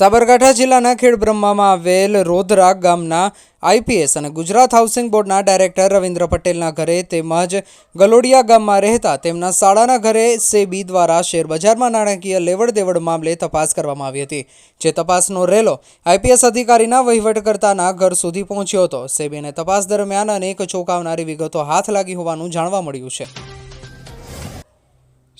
સાબરકાંઠા જિલ્લાના ખેડબ્રહ્મામાં આવેલ રોધરા ગામના આઈપીએસ અને ગુજરાત હાઉસિંગ બોર્ડના ડાયરેક્ટર રવિન્દ્ર પટેલના ઘરે તેમજ ગલોડિયા ગામમાં રહેતા તેમના શાળાના ઘરે સેબી દ્વારા શેરબજારમાં નાણાકીય લેવડ દેવડ મામલે તપાસ કરવામાં આવી હતી. જે તપાસનો રેલો આઈપીએસ અધિકારીના વહીવટકર્તાના ઘર સુધી પહોંચ્યો હતો. સેબીને તપાસ દરમિયાન અનેક ચોંકાવનારી વિગતો હાથ લાગી હોવાનું જાણવા મળ્યું છે.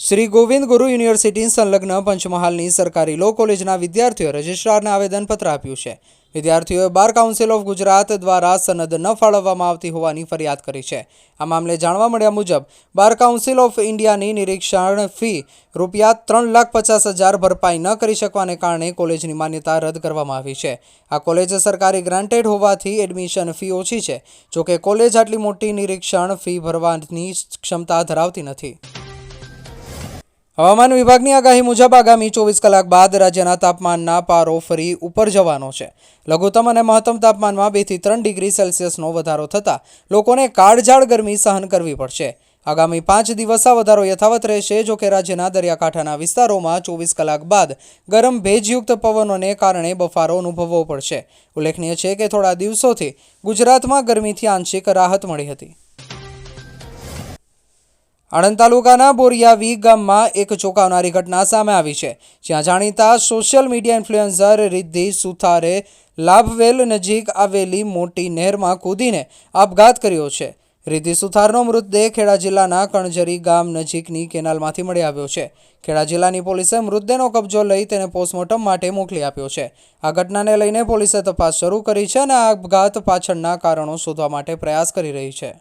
શ્રી ગોવિંદ ગુરુ યુનિવર્સિટી સંલગ્ન પંચમહાલની સરકારી લો કોલેજના વિદ્યાર્થીઓએ રજિસ્ટ્રારને આવેદનપત્ર આપ્યું છે. વિદ્યાર્થીઓએ બાર કાઉન્સિલ ઓફ ગુજરાત દ્વારા સનદ ન ફાળવવામાં આવતી હોવાની ફરિયાદ કરી છે. આ મામલે જાણવા મળ્યા મુજબ, બાર કાઉન્સિલ ઓફ ઇન્ડિયાની નિરીક્ષણ ફી રૂપિયા ત્રણ લાખ પચાસ હજાર ભરપાઈ ન કરી શકવાને કારણે કોલેજની માન્યતા રદ કરવામાં આવી છે. આ કોલેજ સરકારી ગ્રાન્ટેડ હોવાથી એડમિશન ફી ઓછી છે, જોકે કોલેજ આટલી મોટી નિરીક્ષણ ફી ભરવાની ક્ષમતા ધરાવતી નથી. હવામાન વિભાગની આગાહી મુજબ આગામી ચોવીસ કલાક બાદ રાજ્યના તાપમાનના પારો ફરી ઉપર જવાનો છે. લઘુત્તમ અને મહત્તમ તાપમાનમાં બેથી ત્રણ ડિગ્રી સેલ્સિયસનો વધારો થતાં લોકોને કાળઝાળ ગરમી સહન કરવી પડશે. આગામી પાંચ દિવસ આ વધારો યથાવત રહેશે, જો કે રાજ્યના દરિયાકાંઠાના વિસ્તારોમાં ચોવીસ કલાક બાદ ગરમ ભેજયુક્ત પવનોને કારણે બફારો અનુભવવો પડશે. ઉલ્લેખનીય છે કે થોડા દિવસોથી ગુજરાતમાં ગરમીથી આંશિક રાહત મળી હતી. આણંદ તાલુકાના બોરિયાવી ગામમાં એક ચોંકાવનારી ઘટના સામે આવી છે. જ્યાં જાણીતા સોશિયલ મીડિયા ઇન્ફ્લુએન્સર રિદ્ધિ સુથારે લાભવેલ નજીક આવેલી મોટી નહેરમાં કૂદીને આપઘાત કર્યો છે. રિદ્ધિ સુથારનો મૃતદેહ ખેડા જિલ્લાના કણજરી ગામ નજીકની કેનાલમાંથી મળી આવ્યો છે. ખેડા જિલ્લાની પોલીસે મૃતદેહનો કબજો લઈ તેને પોસ્ટમોર્ટમ માટે મોકલી આપ્યો છે. આ ઘટનાને લઈને પોલીસે તપાસ શરૂ કરી છે અને આ આપઘાત પાછળના કારણો શોધવા માટે પ્રયાસ કરી રહી છે.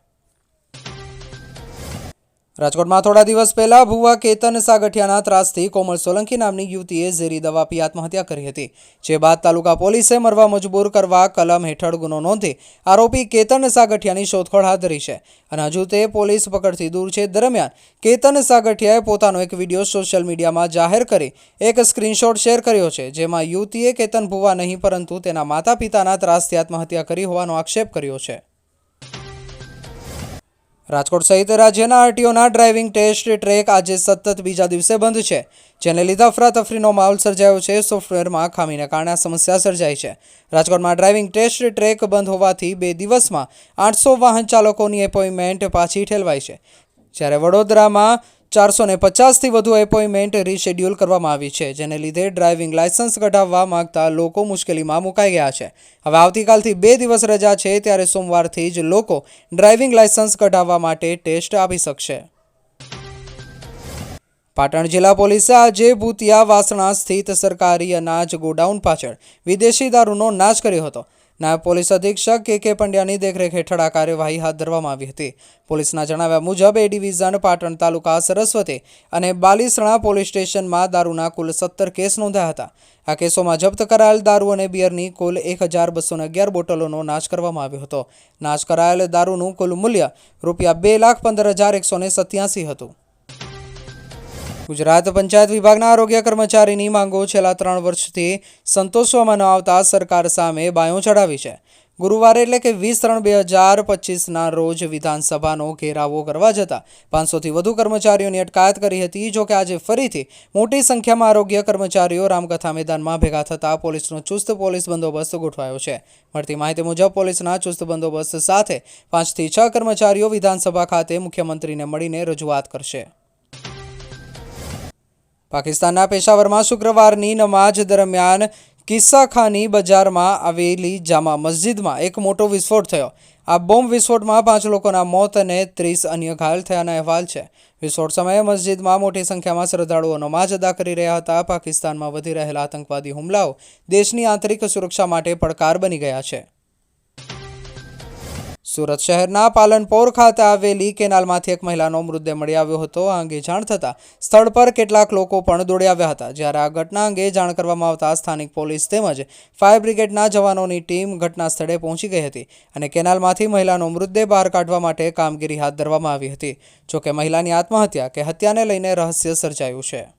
રાજકોટમાં થોડા દિવસ પહેલા ભુવા કેતન સાગઠિયાના ત્રાસથી કોમલ સોલંકી નામની યુવતીએ ઝેરી દવા પી આત્મહત્યા કરી હતી, જે બાદ તાલુકા પોલીસે મરવા મજબૂર કરવા કલમ હેઠળ ગુનો નોંધી આરોપી કેતન સાગઠિયાની શોધખોળ હાથ ધરી છે. અને હજુ તે પોલીસ પકડથી દૂર છે. દરમિયાન કેતન સાગઠિયાએ પોતાનો એક વીડિયો સોશિયલ મીડિયામાં જાહેર કરી એક સ્ક્રીનશોટ શેર કર્યો છે, જેમાં યુવતીએ કેતન ભુવા નહીં પરંતુ તેના માતા પિતાના ત્રાસથી આત્મહત્યા કરી હોવાનો આક્ષેપ કર્યો છે. રાજકોટ સહિત રાજ્યના આરટીઓના ડ્રાઇવિંગ ટેસ્ટ ટ્રેક આજે સતત બીજા દિવસે બંધ છે. જેને લીધે અફરાતફરીનો માહોલ સર્જાયો છે. સોફ્ટવેરમાં ખામીને કારણે સમસ્યા સર્જાઈ છે. રાજકોટમાં ડ્રાઇવિંગ ટેસ્ટ ટ્રેક બંધ હોવાથી બે દિવસમાં આઠસો વાહન ચાલકોની એપોઇન્ટમેન્ટ પાછી ઠેલવાઈ છે. જ્યારે વડોદરામાં ચારસો ને પચાસથી વધુ એપોઇન્ટમેન્ટ રીશેડ્યુલ કરવામાં આવી છે, જેને લીધે ડ્રાઇવિંગ લાયસન્સ કઢાવવા માંગતા લોકો મુશ્કેલીમાં મુકાઈ ગયા છે. હવે આવતીકાલથી બે દિવસ રજા છે, ત્યારે સોમવારથી જ લોકો ડ્રાઇવિંગ લાયસન્સ કઢાવવા માટે ટેસ્ટ આપી શકશે. પાટણ જિલ્લા પોલીસે આજે ભૂતિયા વાસણા સ્થિત સરકારી અનાજ ગોડાઉન પાછળ વિદેશી દારૂનો નાશ કર્યો હતો. નાયબ પોલીસ અધિક્ષક કે કે પંડ્યાની દેખરેખ હેઠળ આ કાર્યવાહી હાથ ધરવામાં આવી હતી. પોલીસના જણાવ્યા મુજબ, એ ડિવિઝન પાટણ તાલુકા સરસ્વતી અને બાલીસણા પોલીસ સ્ટેશનમાં દારૂના કુલ સત્તર કેસ નોંધાયા હતા. આ કેસોમાં જપ્ત કરાયેલ દારૂ અને બિયરની કુલ એક હજાર બસો અગિયાર બોટલોનો નાશ કરવામાં આવ્યો હતો. નાશ કરાયેલ દારૂનું કુલ મૂલ્ય રૂપિયા બે લાખ પંદર હજાર એકસો સત્યાસી હતું. ગુજરાત પંચાયત વિભાગના આરોગ્ય કર્મચારીની માંગો છેલ્લા ત્રણ વર્ષથી સંતોષવામાં ન આવતા સરકાર સામે બાયો ચડાવી છે. ગુરુવારે એટલે કે વીસ ત્રણ બે હજાર પચીસના રોજ વિધાનસભાનો ઘેરાવો કરવા જતાં પાંચસોથી વધુ કર્મચારીઓની અટકાયત કરી હતી જોકે આજે ફરીથી મોટી સંખ્યામાં આરોગ્ય કર્મચારીઓ રામકથા મેદાનમાં ભેગા થતાં પોલીસનો ચુસ્ત પોલીસ બંદોબસ્ત ગોઠવાયો છે. મળતી માહિતી મુજબ, પોલીસના ચુસ્ત બંદોબસ્ત સાથે પાંચથી છ કર્મચારીઓ વિધાનસભા ખાતે મુખ્યમંત્રીને મળીને રજૂઆત કરશે. પાકિસ્તાનના પેશાવરમાં શુક્રવારની નમાજ દરમિયાન કિસ્સાખાની બજારમાં આવેલી જામા મસ્જિદમાં એક મોટો વિસ્ફોટ થયો. આ બોમ્બ વિસ્ફોટમાં પાંચ લોકોના મોત અને ત્રીસ અન્ય ઘાયલ થયાના અહેવાલ છે. વિસ્ફોટ સમયે મસ્જિદમાં મોટી સંખ્યામાં શ્રદ્ધાળુઓ નમાજ અદા કરી રહ્યા હતા. પાકિસ્તાનમાં વધી રહેલા આતંકવાદી હુમલાઓ દેશની આંતરિક સુરક્ષા માટે પડકાર બની ગયા છે. સુરત શહેરના પાલનપોર ખાતે આવેલી કેનાલમાંથી એક મહિલાનો મૃતદેહ મળી આવ્યો હતો. આ અંગે જાણ થતાં સ્થળ પર કેટલાક લોકો પણ દોડી આવ્યા હતા, જ્યારે આ ઘટના અંગે જાણ કરવામાં આવતા સ્થાનિક પોલીસ તેમજ ફાયર બ્રિગેડના જવાનોની ટીમ ઘટના સ્થળે પહોંચી ગઈ હતી અને કેનાલમાંથી મહિલાનો મૃતદેહ બહાર કાઢવા માટે કામગીરી હાથ ધરવામાં આવી હતી. જોકે મહિલાની આત્મહત્યા કે હત્યાને લઈને રહસ્ય સર્જાયું છે.